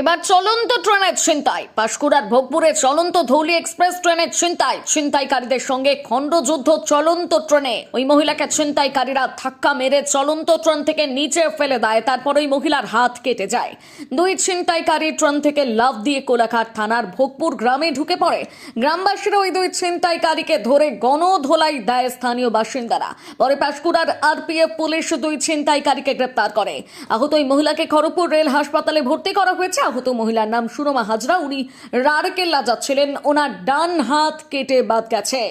এবার চলন্ত ট্রেনের ছিনতাই। পাঁশকুড়ার ভোগপুরে চলন্ত ধৌলি এক্সপ্রেস ট্রেনের ছিনতাই। ছিনতাইকারীদের সঙ্গে খণ্ডযুদ্ধ চলন্ত ট্রেনে। ওই মহিলাকে ছিনতাইকারীরা ধাক্কা মেরে চলন্ত ট্রেন থেকে নিচে ফেলে দেয়, তারপর ওই মহিলার হাত কেটে যায়। দুই ছিনতাইকারী ট্রেন থেকে লাভ দিয়ে কোলাঘাট থানার ভোগপুর গ্রামে ঢুকে পড়ে। গ্রামবাসীরা ওই দুই ছিনতাইকারীকে ধরে গণধোলাই দেয় স্থানীয় বাসিন্দারা। পরে পাঁশকুড়ার আরপিএফ পুলিশ দুই ছিনতাইকারীকে গ্রেপ্তার করে। আহত ওই মহিলাকে খড়গপুর রেল হাসপাতালে ভর্তি করা হয়েছে। আহত মহিলার নাম সুরমা হাজরা। উনি রারকেল্লা যাচ্ছিলেন। ওনার ডান হাত কেটে বাদ গেছে।